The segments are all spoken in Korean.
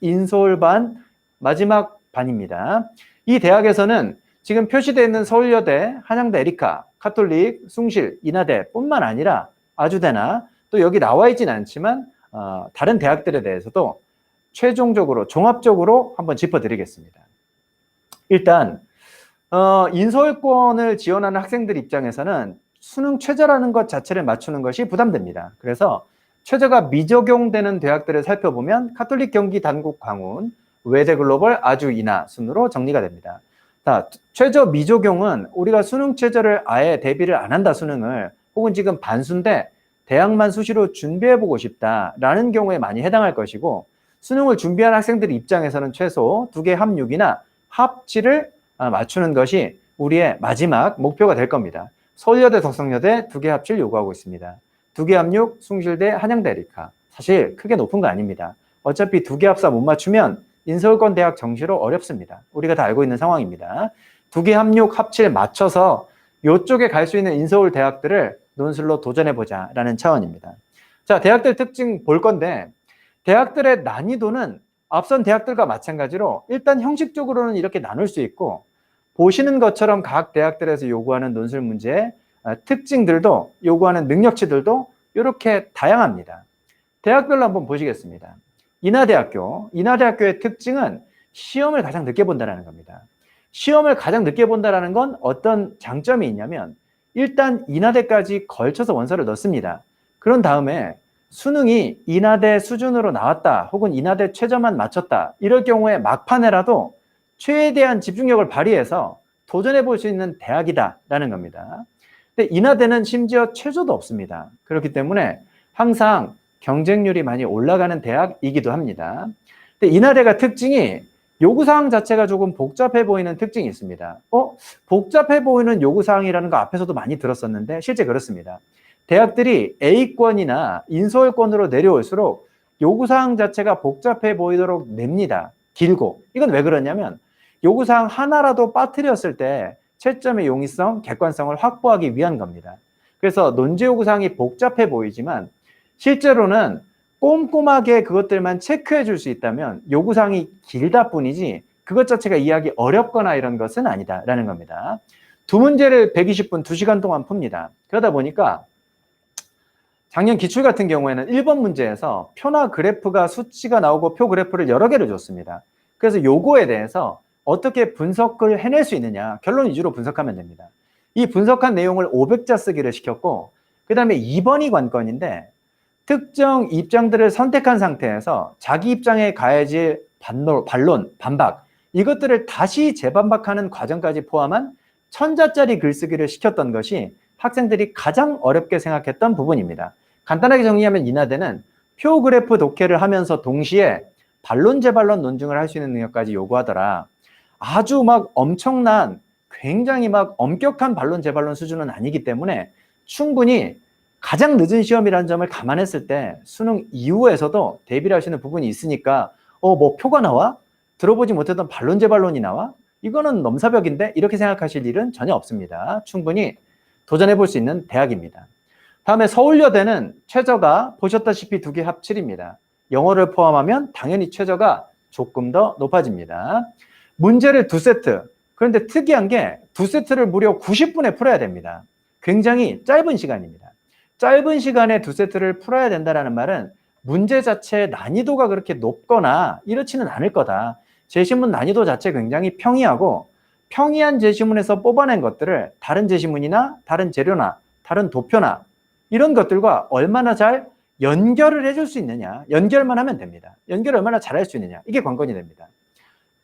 인서울반 마지막 반입니다. 이 대학에서는 지금 표시되어 있는 서울여대, 한양대 에리카, 카톨릭, 숭실, 인하대 뿐만 아니라 아주대나 또 여기 나와 있진 않지만 어, 다른 대학들에 대해서도 최종적으로 종합적으로 한번 짚어드리겠습니다. 일단 어, 인서울권을 지원하는 학생들 입장에서는 수능 최저라는 것 자체를 맞추는 것이 부담됩니다. 그래서 최저가 미적용되는 대학들을 살펴보면 카톨릭 경기 단국 광운, 외대 글로벌 아주 인하 순으로 정리가 됩니다. 자, 최저 미적용은 우리가 수능 최저를 아예 대비를 안 한다 수능을 혹은 지금 반수인데 대학만 수시로 준비해보고 싶다라는 경우에 많이 해당할 것이고 수능을 준비한 학생들 입장에서는 최소 두 개 합6이나 합7을 맞추는 것이 우리의 마지막 목표가 될 겁니다. 서울여대, 덕성여대 두 개 합7 요구하고 있습니다. 두개 합6, 숭실대, 한양대 리카. 사실 크게 높은 거 아닙니다. 어차피 두 개 합사 못 맞추면 인서울권 대학 정시로 어렵습니다. 우리가 다 알고 있는 상황입니다. 두 개 합6, 합7 맞춰서 이쪽에 갈 수 있는 인서울 대학들을 논술로 도전해보자 라는 차원입니다. 자, 대학들 특징 볼 건데 대학들의 난이도는 앞선 대학들과 마찬가지로 일단 형식적으로는 이렇게 나눌 수 있고 보시는 것처럼 각 대학들에서 요구하는 논술 문제의 특징들도 요구하는 능력치들도 이렇게 다양합니다. 대학별로 한번 보시겠습니다. 인하대학교, 인하대학교의 특징은 시험을 가장 늦게 본다는 겁니다. 시험을 가장 늦게 본다는 건 어떤 장점이 있냐면 일단 인하대까지 걸쳐서 원서를 넣습니다. 그런 다음에 수능이 인하대 수준으로 나왔다 혹은 인하대 최저만 맞췄다 이럴 경우에 막판에라도 최대한 집중력을 발휘해서 도전해 볼 수 있는 대학이다라는 겁니다. 근데 인하대는 심지어 최저도 없습니다. 그렇기 때문에 항상 경쟁률이 많이 올라가는 대학이기도 합니다. 근데 인하대가 특징이 요구사항 자체가 조금 복잡해 보이는 특징이 있습니다. 어? 복잡해 보이는 요구사항이라는 거 앞에서도 많이 들었었는데 실제 그렇습니다. 대학들이 A권이나 인서울권으로 내려올수록 요구사항 자체가 복잡해 보이도록 냅니다. 길고. 이건 왜 그러냐면 요구사항 하나라도 빠뜨렸을 때 채점의 용이성, 객관성을 확보하기 위한 겁니다. 그래서 논제 요구사항이 복잡해 보이지만 실제로는 꼼꼼하게 그것들만 체크해 줄 수 있다면 요구사항이 길다 뿐이지 그것 자체가 이해하기 어렵거나 이런 것은 아니다라는 겁니다. 두 문제를 120분 2시간 동안 풉니다. 그러다 보니까 작년 기출 같은 경우에는 1번 문제에서 표나 그래프가 수치가 나오고 표 그래프를 여러 개를 줬습니다. 그래서 요거에 대해서 어떻게 분석을 해낼 수 있느냐 결론 위주로 분석하면 됩니다. 이 분석한 내용을 500자 쓰기를 시켰고 그 다음에 2번이 관건인데 특정 입장들을 선택한 상태에서 자기 입장에 가해질 반론, 반론, 반박 이것들을 다시 재반박하는 과정까지 포함한 천자짜리 글쓰기를 시켰던 것이 학생들이 가장 어렵게 생각했던 부분입니다. 간단하게 정리하면 인하대는 표 그래프 독해를 하면서 동시에 반론 재반론 논증을 할 수 있는 능력까지 요구하더라. 아주 막 엄청난 굉장히 막 엄격한 반론 재반론 수준은 아니기 때문에 충분히 가장 늦은 시험이라는 점을 감안했을 때 수능 이후에서도 대비를 하시는 부분이 있으니까 어 뭐 표가 나와? 들어보지 못했던 반론 재반론이 나와? 이거는 넘사벽인데 이렇게 생각하실 일은 전혀 없습니다. 충분히 도전해 볼 수 있는 대학입니다. 다음에 서울여대는 최저가 보셨다시피 두 개 합 7입니다. 영어를 포함하면 당연히 최저가 조금 더 높아집니다. 문제를 두 세트. 그런데 특이한 게 두 세트를 무려 90분에 풀어야 됩니다. 굉장히 짧은 시간입니다. 짧은 시간에 두 세트를 풀어야 된다는 말은 문제 자체의 난이도가 그렇게 높거나 이렇지는 않을 거다. 제시문 난이도 자체 굉장히 평이하고 평이한 제시문에서 뽑아낸 것들을 다른 제시문이나 다른 재료나 다른 도표나 이런 것들과 얼마나 잘 연결을 해줄 수 있느냐. 연결만 하면 됩니다. 연결을 얼마나 잘할 수 있느냐. 이게 관건이 됩니다.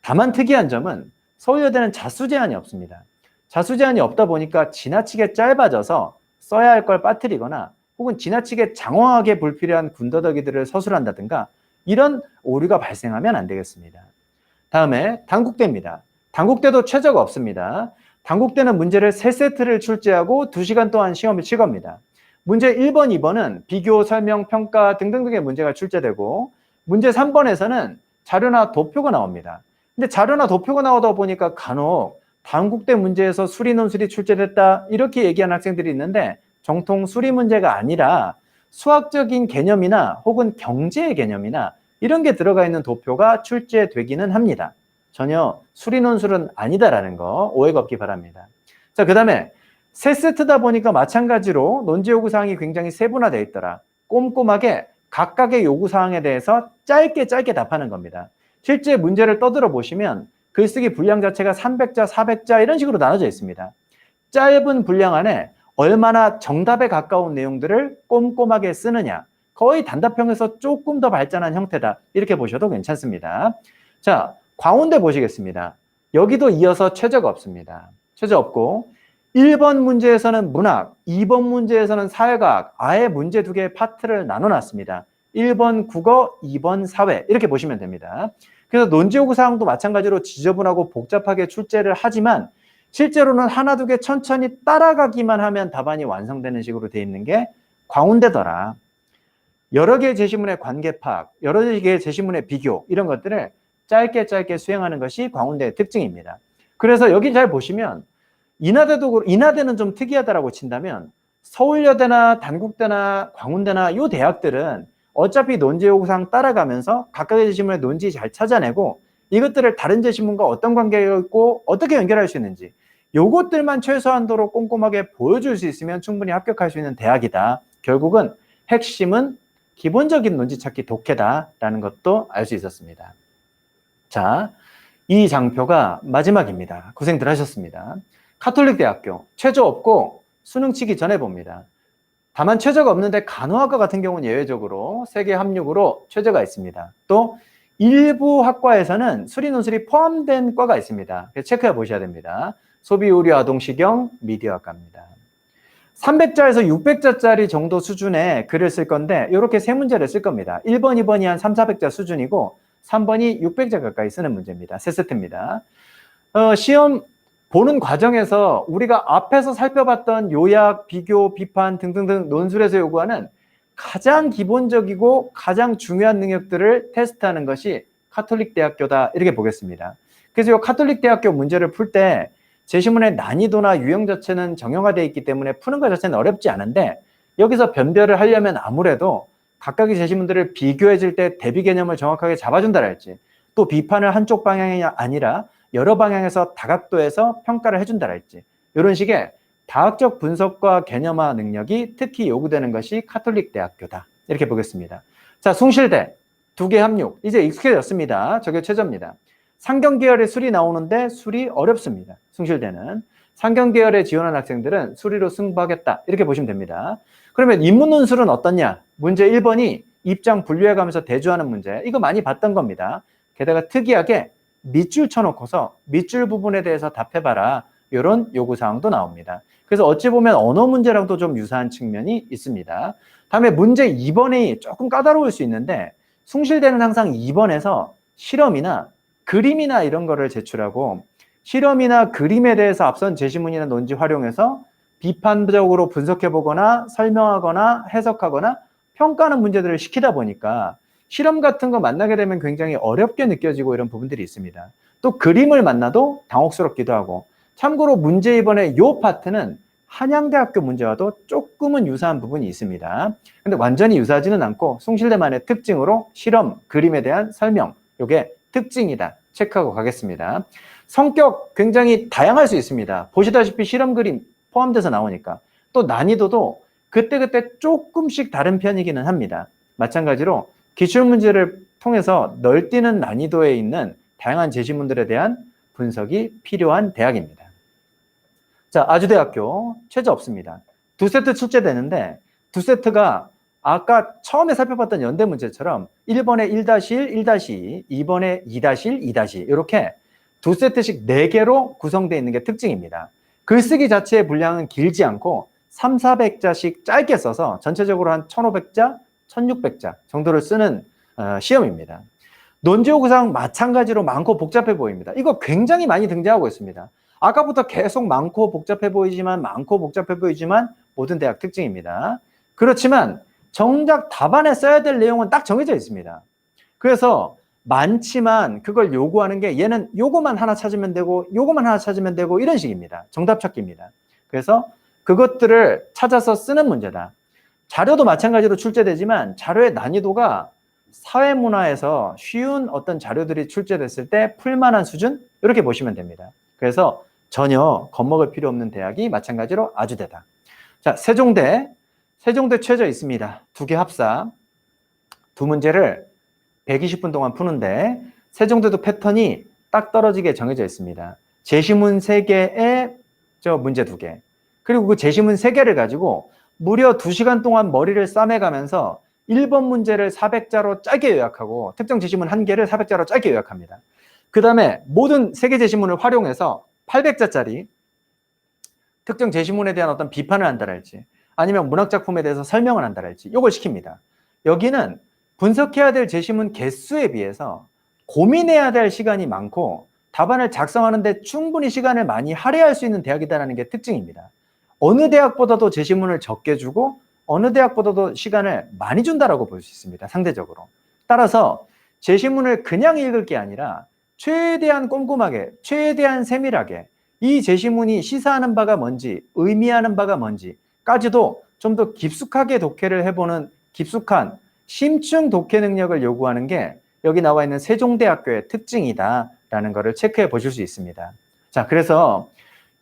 다만 특이한 점은 서울여대는 자수 제한이 없습니다. 자수 제한이 없다 보니까 지나치게 짧아져서 써야 할 걸 빠뜨리거나 혹은 지나치게 장황하게 불필요한 군더더기들을 서술한다든가 이런 오류가 발생하면 안 되겠습니다. 다음에 단국대입니다. 단국대도 최저가 없습니다. 단국대는 문제를 3세트를 출제하고 2시간 동안 시험을 칠 겁니다. 문제 1번, 2번은 비교, 설명, 평가 등등등의 문제가 출제되고 문제 3번에서는 자료나 도표가 나옵니다. 근데 자료나 도표가 나오다 보니까 간혹 단국대 문제에서 수리 논술이 출제됐다 이렇게 얘기하는 학생들이 있는데 정통 수리 문제가 아니라 수학적인 개념이나 혹은 경제의 개념이나 이런 게 들어가 있는 도표가 출제되기는 합니다. 전혀 수리 논술은 아니다라는 거 오해가 없기 바랍니다. 자, 그 다음에 세 세트다 보니까 마찬가지로 논지 요구 사항이 굉장히 세분화되어 있더라. 꼼꼼하게 각각의 요구 사항에 대해서 짧게 짧게 답하는 겁니다. 실제 문제를 떠들어 보시면 글쓰기 분량 자체가 300자, 400자 이런 식으로 나눠져 있습니다. 짧은 분량 안에 얼마나 정답에 가까운 내용들을 꼼꼼하게 쓰느냐. 거의 단답형에서 조금 더 발전한 형태다. 이렇게 보셔도 괜찮습니다. 자, 광운대 보시겠습니다. 여기도 이어서 최저가 없습니다. 최저 없고 1번 문제에서는 문학, 2번 문제에서는 사회과학, 아예 문제 두 개의 파트를 나눠 놨습니다. 1번 국어, 2번 사회 이렇게 보시면 됩니다. 그래서 논지요구 사항도 마찬가지로 지저분하고 복잡하게 출제를 하지만 실제로는 하나 두 개 천천히 따라가기만 하면 답안이 완성되는 식으로 되어 있는 게 광운대더라. 여러 개의 제시문의 관계 파악, 여러 개의 제시문의 비교 이런 것들을 짧게 짧게 수행하는 것이 광운대의 특징입니다. 그래서 여기 잘 보시면 인하대도 인하대는 좀 특이하다라고 친다면 서울여대나 단국대나 광운대나 이 대학들은 어차피 논지 요구사항 따라가면서 각각의 제시문의 논지 잘 찾아내고 이것들을 다른 제시문과 어떤 관계가 있고 어떻게 연결할 수 있는지 요것들만 최소한도로 꼼꼼하게 보여줄 수 있으면 충분히 합격할 수 있는 대학이다. 결국은 핵심은 기본적인 논지 찾기 독해다라는 것도 알 수 있었습니다. 자, 이 장표가 마지막입니다. 고생들 하셨습니다. 카톨릭 대학교 최저 없고 수능 치기 전에 봅니다. 다만 최저가 없는데 간호학과 같은 경우는 예외적으로 세계 합육으로 최저가 있습니다. 또 일부 학과에서는 수리 논술이 포함된 과가 있습니다. 체크해 보셔야 됩니다. 소비 의료 아동 시경 미디어학과입니다. 300자에서 600자짜리 정도 수준의 글을 쓸 건데 이렇게 세 문제를 쓸 겁니다. 1번, 2번이 한 3, 400자 수준이고 3번이 600자 가까이 쓰는 문제입니다. 세 세트입니다. 어, 시험 보는 과정에서 우리가 앞에서 살펴봤던 요약, 비교, 비판 등등등 논술에서 요구하는 가장 기본적이고 가장 중요한 능력들을 테스트하는 것이 카톨릭 대학교다 이렇게 보겠습니다. 그래서 이 카톨릭 대학교 문제를 풀 때 제시문의 난이도나 유형 자체는 정형화되어 있기 때문에 푸는 것 자체는 어렵지 않은데 여기서 변별을 하려면 아무래도 각각의 제시문들을 비교해 줄 때 대비 개념을 정확하게 잡아준다랄지 또 비판을 한쪽 방향이 아니라 여러 방향에서 다각도에서 평가를 해준다랄지 이런 식의 다학적 분석과 개념화 능력이 특히 요구되는 것이 카톨릭 대학교다. 이렇게 보겠습니다. 자, 숭실대 두 개 합육 이제 익숙해졌습니다. 저게 최저입니다. 상경 계열의 술이 나오는데 술이 어렵습니다. 숭실대는 상경 계열에 지원한 학생들은 수리로 승부하겠다. 이렇게 보시면 됩니다. 그러면 인문 논술은 어떻냐? 문제 1번이 입장 분류해 가면서 대조하는 문제. 이거 많이 봤던 겁니다. 게다가 특이하게 밑줄 쳐놓고서 밑줄 부분에 대해서 답해봐라. 이런 요구사항도 나옵니다. 그래서 어찌 보면 언어 문제랑도 좀 유사한 측면이 있습니다. 다음에 문제 2번이 조금 까다로울 수 있는데 숭실대는 항상 2번에서 실험이나 그림이나 이런 거를 제출하고 실험이나 그림에 대해서 앞선 제시문이나 논지 활용해서 비판적으로 분석해 보거나 설명하거나 해석하거나 평가하는 문제들을 시키다 보니까 실험 같은 거 만나게 되면 굉장히 어렵게 느껴지고 이런 부분들이 있습니다. 또 그림을 만나도 당혹스럽기도 하고 참고로 문제 이번에 요 파트는 한양대학교 문제와도 조금은 유사한 부분이 있습니다. 근데 완전히 유사하지는 않고 숭실대만의 특징으로 실험, 그림에 대한 설명, 요게 특징이다. 체크하고 가겠습니다. 성격 굉장히 다양할 수 있습니다. 보시다시피 실험 그림 포함돼서 나오니까. 또 난이도도 그때그때 조금씩 다른 편이기는 합니다. 마찬가지로 기출문제를 통해서 널뛰는 난이도에 있는 다양한 제시문들에 대한 분석이 필요한 대학입니다. 자, 아주대학교 최저 없습니다. 두 세트 출제되는데 두 세트가 아까 처음에 살펴봤던 연대 문제처럼 1번에 1-1, 1-2, 2번에 2-1, 2-2 이렇게 두 세트씩 4개로 구성되어 있는 게 특징입니다. 글쓰기 자체의 분량은 길지 않고 3, 400자씩 짧게 써서 전체적으로 한 1500자, 1600자 정도를 쓰는 어, 시험입니다. 논지요구상 마찬가지로 많고 복잡해 보입니다. 이거 굉장히 많이 등장하고 있습니다. 아까부터 계속 많고 복잡해 보이지만 많고 복잡해 보이지만 모든 대학 특징입니다. 그렇지만 정작 답안에 써야 될 내용은 딱 정해져 있습니다. 그래서 많지만 그걸 요구하는 게 얘는 요거만 하나 찾으면 되고 요거만 하나 찾으면 되고 이런 식입니다. 정답 찾기입니다. 그래서 그것들을 찾아서 쓰는 문제다. 자료도 마찬가지로 출제되지만 자료의 난이도가 사회문화에서 쉬운 어떤 자료들이 출제됐을 때 풀만한 수준 이렇게 보시면 됩니다. 그래서 전혀 겁먹을 필요 없는 대학이 마찬가지로 아주대다. 자, 세종대. 세종대 최저 있습니다. 두 개 합사. 두 문제를 120분 동안 푸는데 세종대도 패턴이 딱 떨어지게 정해져 있습니다. 제시문 3개에 저 문제 2개. 그리고 그 제시문 3개를 가지고 무려 2시간 동안 머리를 싸매가면서 1번 문제를 400자로 짧게 요약하고 특정 제시문 1개를 400자로 짧게 요약합니다. 그 다음에 모든 3개 제시문을 활용해서 800자짜리 특정 제시문에 대한 어떤 비판을 한다랄지 아니면 문학작품에 대해서 설명을 한다랄지 이걸 시킵니다. 여기는 분석해야 될 제시문 개수에 비해서 고민해야 될 시간이 많고 답안을 작성하는데 충분히 시간을 많이 할애할 수 있는 대학이다라는 게 특징입니다. 어느 대학보다도 제시문을 적게 주고 어느 대학보다도 시간을 많이 준다라고 볼 수 있습니다. 상대적으로. 따라서 제시문을 그냥 읽을 게 아니라 최대한 꼼꼼하게, 최대한 세밀하게 이 제시문이 시사하는 바가 뭔지, 의미하는 바가 뭔지까지도 좀 더 깊숙하게 독해를 해보는 깊숙한 심층 독해 능력을 요구하는 게 여기 나와 있는 세종대학교의 특징이다라는 것을 체크해 보실 수 있습니다. 자, 그래서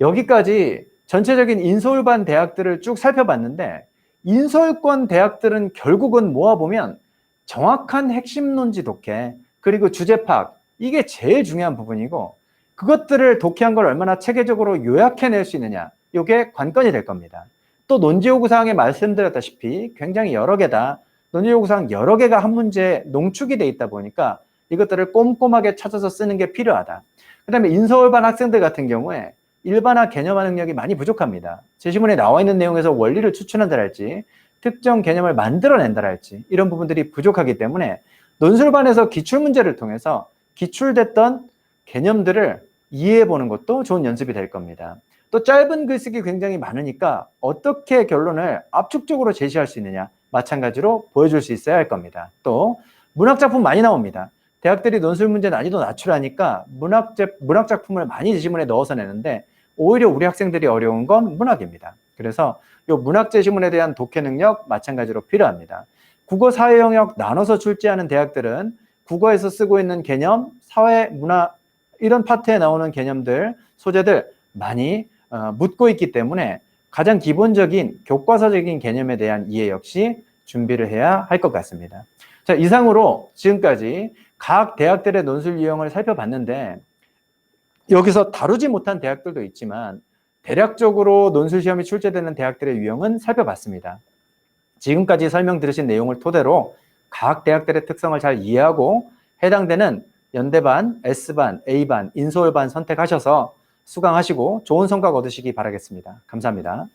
여기까지 전체적인 인서울반 대학들을 쭉 살펴봤는데 인서울권 대학들은 결국은 모아보면 정확한 핵심 논지 독해 그리고 주제 파악 이게 제일 중요한 부분이고 그것들을 독해한 걸 얼마나 체계적으로 요약해낼 수 있느냐 이게 관건이 될 겁니다. 또 논지 요구사항에 말씀드렸다시피 굉장히 여러 개다. 논지 요구사항 여러 개가 한 문제에 농축이 돼 있다 보니까 이것들을 꼼꼼하게 찾아서 쓰는 게 필요하다. 그 다음에 인서울반 학생들 같은 경우에 일반화 개념화 능력이 많이 부족합니다. 제시문에 나와 있는 내용에서 원리를 추천한다랄지 특정 개념을 만들어낸다랄지 이런 부분들이 부족하기 때문에 논술반에서 기출문제를 통해서 기출됐던 개념들을 이해해 보는 것도 좋은 연습이 될 겁니다. 또 짧은 글쓰기 굉장히 많으니까 어떻게 결론을 압축적으로 제시할 수 있느냐 마찬가지로 보여줄 수 있어야 할 겁니다. 또 문학작품 많이 나옵니다. 대학들이 논술 문제 난이도 낮추라니까 문학 문학 작품을 많이 지문에 넣어서 내는데 오히려 우리 학생들이 어려운 건 문학입니다. 그래서 이 문학 제시문에 대한 독해 능력 마찬가지로 필요합니다. 국어 사회 영역 나눠서 출제하는 대학들은 국어에서 쓰고 있는 개념, 사회, 문화 이런 파트에 나오는 개념들, 소재들 많이 어, 묻고 있기 때문에 가장 기본적인 교과서적인 개념에 대한 이해 역시 준비를 해야 할 것 같습니다. 자, 이상으로 지금까지 각 대학들의 논술 유형을 살펴봤는데 여기서 다루지 못한 대학들도 있지만 대략적으로 논술 시험이 출제되는 대학들의 유형은 살펴봤습니다. 지금까지 설명 들으신 내용을 토대로 각 대학들의 특성을 잘 이해하고 해당되는 연대반, S반, A반, 인서울반 선택하셔서 수강하시고 좋은 성과 얻으시기 바라겠습니다. 감사합니다.